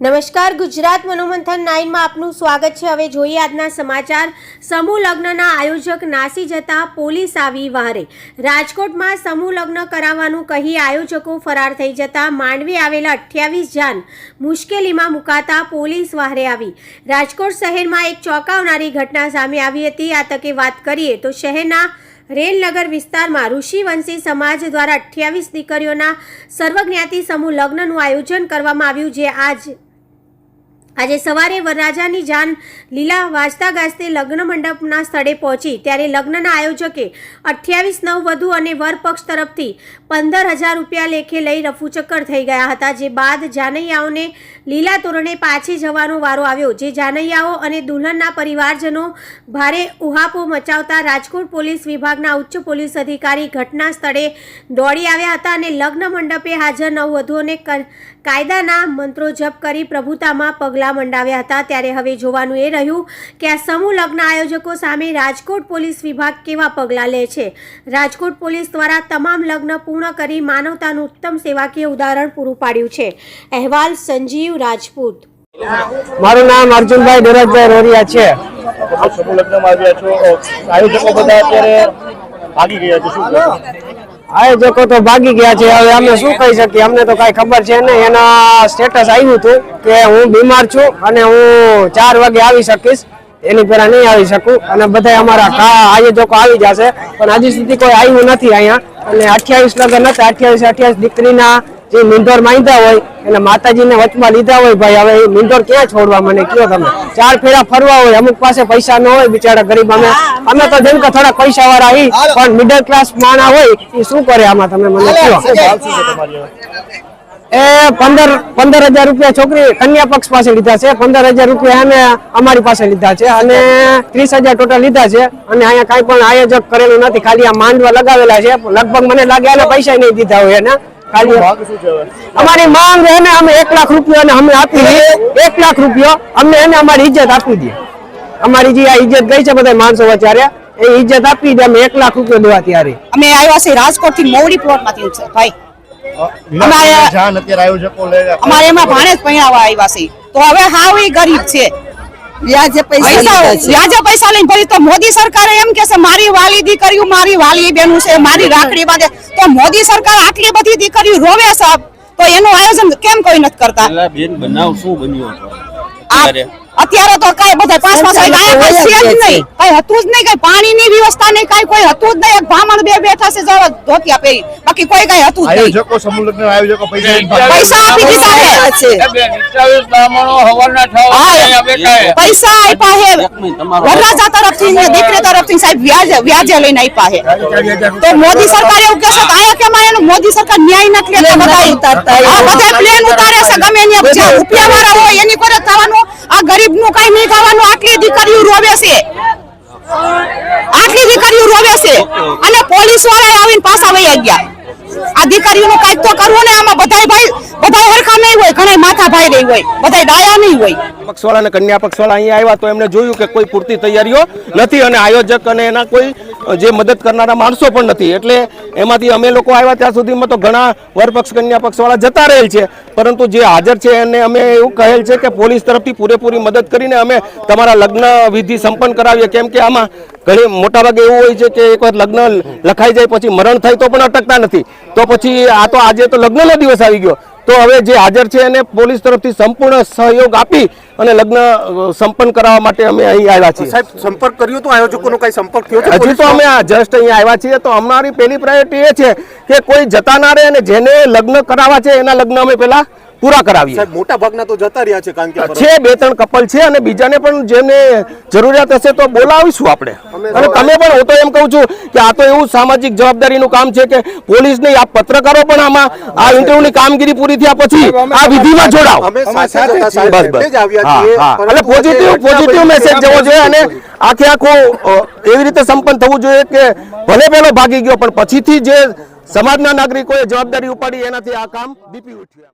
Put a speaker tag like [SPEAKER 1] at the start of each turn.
[SPEAKER 1] નમસ્કાર, ગુજરાત મનોમંથન નાઇનમાં આપનું સ્વાગત છે. હવે જોઈએ આજના સમાચાર. સમૂહ લગ્નના આયોજક નાસી જતા પોલીસ આવી વારે. રાજકોટમાં સમૂહ લગ્ન કરાવવાનું કહી આયોજકો ફરાર થઈ જતા. માંડવી આવેલા અઠ્યાવીસ જાન મુશ્કેલીમાં મુકાતા પોલીસ વહારે આવી. રાજકોટ શહેરમાં એક ચોંકાવનારી ઘટના સામે આવી હતી. આ તકે વાત કરીએ તો શહેરના રેલનગર વિસ્તારમાં ઋષિવંશી સમાજ દ્વારા અઠ્યાવીસ દીકરીઓના સર્વજ્ઞાતિ સમૂહ લગ્નનું આયોજન કરવામાં આવ્યું, જે આજ આજે સવારે વરરાજાની જાન લીલા વાજતા ગાજતે લગ્ન મંડપના સ્થળે પહોંચી. ત્યારે લગ્નના આયોજકે અઠ્યાવીસ નવ વધુ અને વર પક્ષ તરફથી પંદર હજાર રૂપિયા લેખે લઈ રફુચક્કર થઈ ગયા હતા, જે બાદ જાનૈયાઓને લીલા તોરણે પાછી જવાનો વારો આવ્યો, જે જાનૈયાઓ અને દુલ્હનના પરિવારજનો ભારે ઉહાપો મચાવતા રાજકોટ પોલીસ વિભાગના ઉચ્ચ પોલીસ અધિકારી ઘટના સ્થળે દોડી આવ્યા હતા અને લગ્ન મંડપે હાજર નવવધુઓને કાયદાના મંત્રો જપ કરી પ્રભુતામાં પગલાં મંડાવ્યા હતા ત્યારે હવે જોવાનું એ રહ્યું કે આ સમૂહ લગ્ન આયોજકો સામે રાજકોટ પોલીસ વિભાગ કેવા પગલાં લે છે? રાજકોટ પોલીસ દ્વારા તમામ લગ્ન પૂર્ણ કરી માનવતાનું ઉત્તમ સેવાકીય ઉદાહરણ પૂરું પાડ્યું છે. અહેવાલ સંજીવ રાજપૂત.
[SPEAKER 2] મારું નામ અર્જુનભાઈ ધીરજભાઈ રોરિયા છે.
[SPEAKER 3] સમૂહ લગ્નમાં આવ્યા છો. આયોજકો બધા અત્યારે ભાગી ગયા છે. શું?
[SPEAKER 2] આયોજકો તો ભાગી ગયા છે. હવે અમે શું કહી શકીએ? અમને તો કાંઈ ખબર છે નહીં. એના સ્ટેટસ આવ્યું હતું કે હું બીમાર છું અને હું ચાર વાગે આવી શકીશ. એની પહેલા નહીં આવી શકું. અને બધા અમારા આયોજકો આવી જશે. પણ હજી સુધી કોઈ આવ્યું નથી અહીંયા. અને અઠ્યાવીસ લગ્ન હતા. અઠ્યાવીસ અઠ્યાવીસ દીકરીના જે મીંઢોર માંગ્યા હોય એટલે માતાજીને વચમાં લીધા હોય ભાઈ હવે એ મીંઢોર ક્યાં છોડવા? મને કયો તમે? ચાર ફેરા ફરવા હોય અમુક પાસે પૈસા ન હોય બિચારા ગરીબ અમે. અમે તો જેમ કે થોડા પૈસા વાળા પણ મિડલ ક્લાસ માણા હોય એ શું કરે આમાં તમે મને કયો? એ પંદર પંદર હજાર રૂપિયા છોકરી કન્યા પક્ષ પાસે લીધા છે. પંદર હજાર રૂપિયા અમે અમારી પાસે લીધા છે અને ત્રીસ હજાર ટોટલ લીધા છે. અને અહીંયા કાંઈ પણ આયોજક કરેલું નથી. ખાલી આ માંડવા લગાવેલા છે. લગભગ મને લાગે એને પૈસા નહીં દીધા હોય એને? અમારી માંગ એને અમે એક લાખ રૂપિયા અમે આપી દઈએ. એક લાખ રૂપિયા અમને એને અમારી ઇજ્જત આપી દે અમારી જે આ ઇજ્જત ગઈ છે બધા માણસો વચારે એ ઇજ્જત આપી દે અમે એક લાખ રૂપિયા દેવા ત્યારે
[SPEAKER 4] અમે આવ્યા છીએ રાજકોટથી મોવડી પ્લોટમાંથી ભાઈ અમારે એમાં ભાણે જ પહેણાવા આવ્યા છે તો હવે હાવ એ ગરીબ છે.
[SPEAKER 5] વ્યાજે પૈસા
[SPEAKER 4] વ્યાજે પૈસા લઈને ભરી તો મોદી સરકારે એમ કે છે મારી વાલી દીકરીઓ મારી વાલી બેનું છે મારી રાખડી બાંધે. તો મોદી સરકાર આટલી બધી દીકરીઓ રોવે સાહેબ? તો એનું આયોજન કેમ કોઈ નથી કરતા?
[SPEAKER 6] બેન બનાવ શું બન્યું?
[SPEAKER 4] અત્યારે તો કઈ બધા પાંચ પાંચ કઈ છે જ નહીં. કઈ હતું જ નહીં કઈ પાણીની વ્યવસ્થા નહીં કઈ કોઈ હતું જ નહીં. બ્રાહ્મણ બે બેઠા છે જવા ધોતિયા પહેરી. બાકી કોઈ કઈ હતું જ નહીં.
[SPEAKER 3] આયોજકો સમૂહ લગ્ન આયોજકો પૈસા.
[SPEAKER 4] પૈસા આપી દીધા છે.
[SPEAKER 5] છે
[SPEAKER 4] હા, પૈસા આપ્યા હે
[SPEAKER 6] એક મિનિટ, તમારો
[SPEAKER 4] વરરાજા તરફથી ને દીકરી તરફથી સાહેબ વ્યાજે વ્યાજે લઈને આપ્યા હે તો મોદી સરકાર એવું કહેશે તો આયા કેમ આયા મોદી સરકાર ન્યાય નથી લેતા
[SPEAKER 5] બધા ઉતારતા.
[SPEAKER 4] આ બધા પ્લેન ઉતારે છે ગમે ત્યાં રૂપિયા વાળા હોય એની ગરીબનું કઈ નહીં થવાનું, આટલી દીકરીઓ રોવે છે. આટલી દીકરીઓ રોવે છે. અને પોલીસવાળા આવીને પાછા વહી ગયા. આ દીકરીઓનું કાંઈક તો કરવું ને, આમાં બધાય ભાઈ, બધાય હરખા નહીં હોય ઘણા માથા ભાઈ રહી હોય, બધાય ડાયા નહીં હોય.
[SPEAKER 7] પક્ષવાળા અને કન્યા પક્ષવાળા અહીંયા આવ્યા તો એમને જોયું કે કોઈ પૂરતી તૈયારીઓ નથી અને આયોજક અને એના કોઈ જે મદદ કરનારા માણસો પણ નથી. એટલે એમાંથી અમે લોકો આવ્યા ત્યાં સુધીમાં તો ઘણા વરપક્ષ કન્યા પક્ષવાળા જતા રહેલ છે. પરંતુ જે હાજર છે એને અમે એવું કહેલ છે કે પોલીસ તરફથી પૂરેપૂરી મદદ કરીને અમે તમારા લગ્ન વિધિ સંપન્ન કરાવીએ. કેમ કે આમાં ઘણી મોટાભાગે એવું હોય છે કે એકવાર લગ્ન લખાઈ જાય પછી મરણ થાય તો પણ અટકતા નથી. તો પછી આ તો આજે તો લગ્નનો દિવસ આવી ગયો. તો હવે જે હાજર છે એને પોલીસ તરફથી સંપૂર્ણ સહયોગ આપી અને લગ્ન સંપન્ન કરાવવા માટે અમે અહીં આવ્યા છીએ.
[SPEAKER 8] સાહેબ સંપર્ક કર્યો તો આયોજકોનો કઈ સંપર્ક થયો
[SPEAKER 7] હજી તો અમે જસ્ટ અહીંયા આવ્યા છીએ. તો અમારી પહેલી પ્રાયોરિટી એ છે કે કોઈ જતા ના રહે અને જેને લગ્ન કરાવવા છે એના લગ્ન અમે પેલા પૂરા કરાવીએ.
[SPEAKER 8] મોટા ભાગના તો જતા રહ્યા છે કારણ કે
[SPEAKER 7] છે બે ત્રણ કપલ છે અને બીજાને પણ જેને જરૂરિયાત હશે તો બોલાવીશું આપણે. અને તમે પણ હું તો એમ કહું છું કે આ તો એવું સામાજિક જવાબદારીનું કામ છે કે પોલીસ નહીં આ પત્રકારો પણ આમાં આ ઇન્ટરવ્યુની કામગીરી પૂરી થયા પછી આ વિધિમાં જોડાવ
[SPEAKER 8] અમે સાથે જ હતા સાહેબ,
[SPEAKER 7] બસ બસ. એટલે પોઝિટિવ પોઝિટિવ મેસેજ જવો જોઈએ અને આખે આખું એવી રીતે સંપન્ન થવું જોઈએ કે ભલે પેલો ભાગી ગયો પણ પછીથી જે સમાજના નાગરિકોએ જવાબદારી ઉપાડી એનાથી આ કામ દીપી ઉઠ્યું.